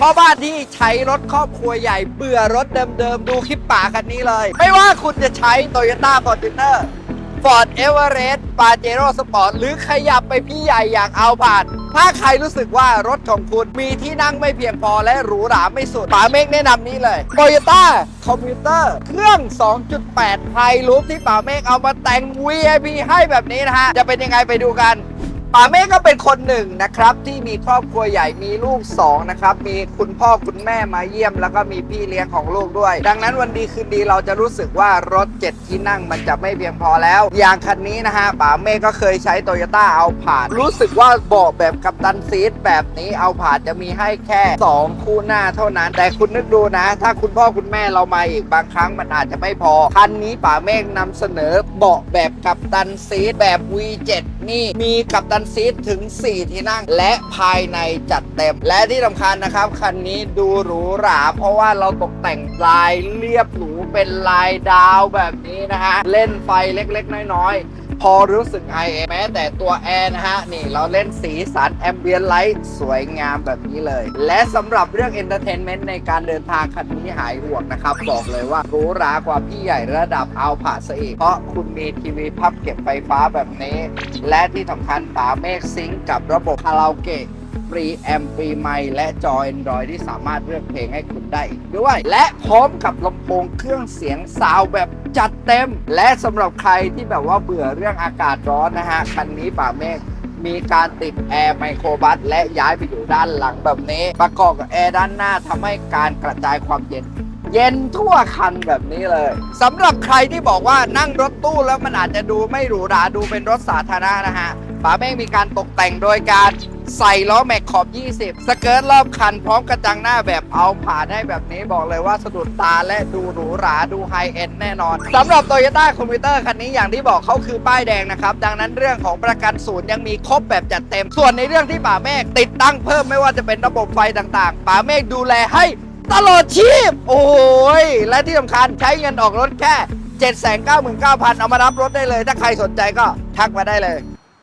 พ่อบ้านที่ใช้รถครอบครัวใหญ่เบื่อรถเดิมๆ ดูคลิปป่าคันนี้เลย ไม่ว่าคุณจะใช้ Toyota Fortuner Ford Everest Pajero Sport หรือขยับไปพี่ใหญ่อย่างเอาผ่าน ถ้าใครรู้สึกว่ารถของคุณมีที่นั่งไม่เพียงพอและหรูหราไม่สุดป๋าเมกแนะนำนี้เลย Toyota Commuter เครื่อง 2.8ไพรูปที่ป๋าเมกเอามาแต่ง VIP ให้แบบนี้นะฮะ จะเป็นยังไงไปดูกัน ป๋าเมฆก็เป็นคนหนึ่งนะครับ ที่มีครอบครัวใหญ่มีลูกสองนะครับ มีคุณพ่อคุณแม่มาเยี่ยม แล้วก็มีพี่เลี้ยงของลูกด้วย ดังนั้นวันดีคืนดีเราจะรู้สึกว่ารถเจ็ดที่นั่งมันจะไม่เพียงพอแล้ว อย่างคันนี้นะฮะป๋าเมฆก็เคยใช้โตโยต้าเอาผ่าน รู้สึกว่าเบาะแบบกัปตันซีทแบบนี้เอาผ่านจะมีให้แค่ 2 คู่หน้าเท่านั้น แต่คุณนึกดูนะ ถ้าคุณพ่อคุณแม่เรามาอีกบางครั้งมันอาจจะไม่พอคันนี้ป๋าเมฆนำเสนอเบาะแบบกัปตันซีทแบบ V7 นี่มีกัปตันซีทถึง 4 ที่นั่ง และภายในจัดเต็ม และที่สำคัญนะครับ คันนี้ดูหรูหรา เพราะว่าเราตกแต่งลายเรียบหรูเป็นลายดาวแบบนี้นะฮะ เล่นไฟเล็กๆ น้อยๆ พอรู้สึกไอเอแม้แต่ตัวแอร์นะฮะ นี่เราเล่นสีสันแอมเบียนไลท์สวยงามแบบนี้เลย และสำหรับเรื่องเอนเตอร์เทนเมนต์ในการเดินทางคันนี้หายห่วงนะครับ บอกเลยว่าหรูหรากว่าพี่ใหญ่ระดับเอาผาซะอีก เพราะคุณมีทีวีพับเก็บไฟฟ้าแบบนี้ และที่สำคัญป๋าเมฆซิงก์กับระบบคาราโอเกะ ฟรีแอมป์ฟรีไมค์และจอ Android ที่สามารถเลือกเพลงให้คุณได้อีกด้วย และพร้อมกับลำโพงเครื่องเสียงซาวแบบจัดเต็ม และสำหรับใครที่แบบว่าเบื่อเรื่องอากาศร้อนนะฮะ คันนี้ป่าเมฆมีการติดแอร์ไมโครบัสและย้ายไปอยู่ด้านหลังแบบนี้ ประกอบกับแอร์ด้านหน้าทำให้การกระจายความเย็น เย็นทั่วคันแบบนี้เลยสำหรับใครที่บอกว่านั่งรถตู้แล้วมันอาจจะดูไม่หรูหราดูเป็นรถสาธารณะนะฮะป๋าเมฆมีการตกแต่งโดยการ ใส่ล้อแม็กขอบ 20 สเกิร์ตรอบคันพร้อมกระจังหน้าแบบเอาผ่านให้แบบนี้บอกเลยว่าสะดุดตาและดูหรูหราดูไฮเอ็นแน่นอนสำหรับ Toyota c o m p u t e r คันนี้อย่างที่บอกเขาคือป้ายแดงนะครับ ดังนั้นเรื่องของประกันศูนย์ยังมีครบแบบจัดเต็ม ส่วนในเรื่องที่ป๋าเมฆติดตั้งเพิ่มไม่ว่าจะเป็นระบบไฟต่างๆป๋าเมฆดูแลให้ตลอดชีพ โอ้ย และที่สำคัญใช้เงินออกรถแค่ 799,000 เอามารับรถได้เลย ถ้าใครสนใจก็ทักมาได้เลย